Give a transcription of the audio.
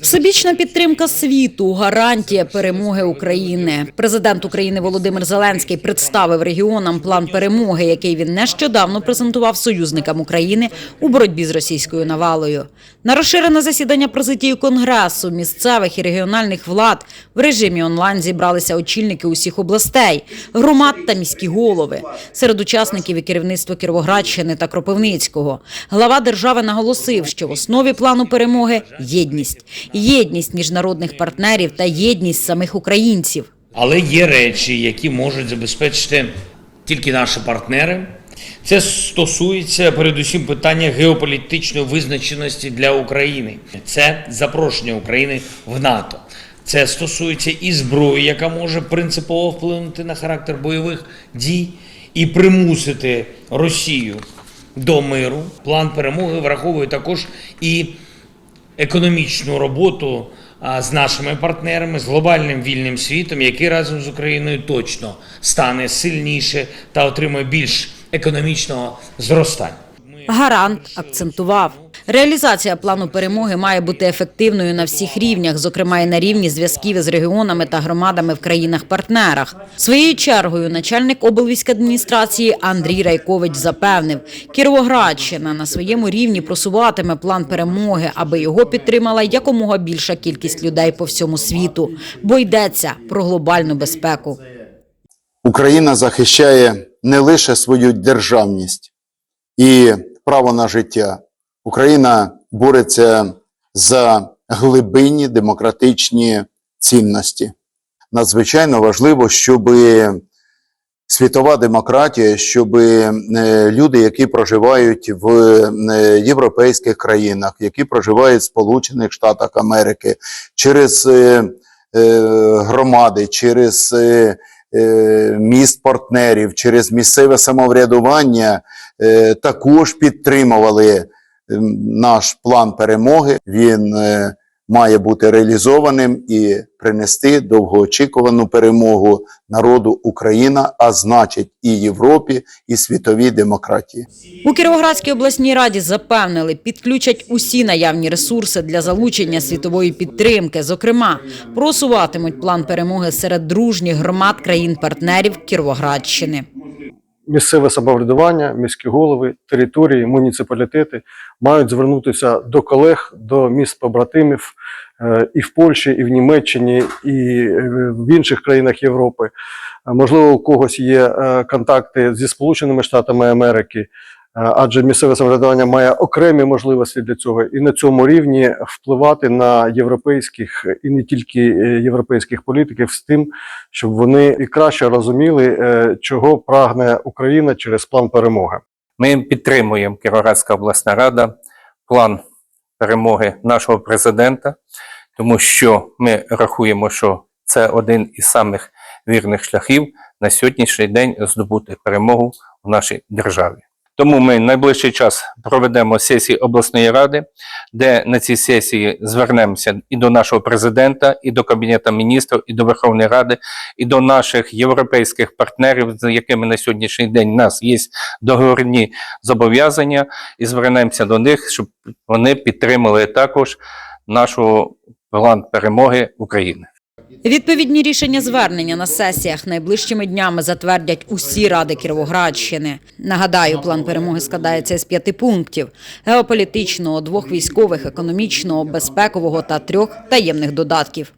Всебічна підтримка світу гарантія перемоги України. Президент України Володимир Зеленський представив регіонам план перемоги, який він нещодавно презентував союзникам України у боротьбі з російською навалою. На розширене засідання президії конгресу місцевих і регіональних влад в режимі онлайн зібралися очільники усіх областей, громад та міські голови. Серед учасників і керівництво Кіровоградщини та Кропивницького. Глава держави наголосив, що в основі плану перемоги єдність, єдність міжнародних партнерів та єдність самих українців. Але є речі, які можуть забезпечити тільки наші партнери. Це стосується передусім питання геополітичної визначеності для України. Це запрошення України в НАТО. Це стосується і зброї, яка може принципово вплинути на характер бойових дій і примусити Росію до миру. План перемоги враховує також і економічну роботу з нашими партнерами, з глобальним вільним світом, який разом з Україною точно стане сильніше та отримає більш економічного зростання. Гарант акцентував. Реалізація плану перемоги має бути ефективною на всіх рівнях, зокрема і на рівні зв'язків із регіонами та громадами в країнах-партнерах. Своєю чергою начальник облвійськадміністрації Андрій Райкович запевнив, Кіровоградщина на своєму рівні просуватиме план перемоги, аби його підтримала якомога більша кількість людей по всьому світу, бо йдеться про глобальну безпеку. Україна захищає не лише свою державність і право на життя. Україна бореться за глибинні демократичні цінності. Надзвичайно важливо, щоб світова демократія, щоб е, люди, які проживають в е, європейських країнах, які проживають в Сполучених Штатах Америки, через е, громади, через міст партнерів, через місцеве самоврядування е, також підтримували е, наш план перемоги. Він е, має бути реалізованим і принести довгоочікувану перемогу народу Україна, а значить і Європі, і світовій демократії. У Кіровоградській обласній раді запевнили, підключать усі наявні ресурси для залучення світової підтримки. Зокрема, просуватимуть план перемоги серед дружніх громад країн-партнерів Кіровоградщини. Місцеве самоврядування, міські голови, території, муніципалітети мають звернутися до колег, до міст побратимів е, і в Польщі, і в Німеччині, і е, в інших країнах Європи. Е, Можливо, у когось є контакти зі Сполученими Штатами Америки, адже місцеве самоврядування має окремі можливості для цього, і на цьому рівні впливати на європейських і не тільки е, європейських політиків з тим, щоб вони і краще розуміли, е, чого прагне Україна через план перемоги. Ми підтримуємо Кіровоградська обласна рада, план перемоги нашого президента, тому що ми рахуємо, що це один із самих вірних шляхів на сьогоднішній день здобути перемогу в нашій державі. Тому ми найближчий час проведемо сесії обласної ради, де на цій сесії звернемося і до нашого президента, і до Кабінету міністрів, і до Верховної Ради, і до наших європейських партнерів, з якими на сьогоднішній день у нас є договірні зобов'язання, і звернемося до них, щоб вони підтримали також нашу план перемоги України. Відповідні рішення звернення на сесіях найближчими днями затвердять усі ради Кіровоградщини. Нагадаю, план перемоги складається з п'яти пунктів: геополітичного, двох військових, економічного, безпекового та трьох таємних додатків.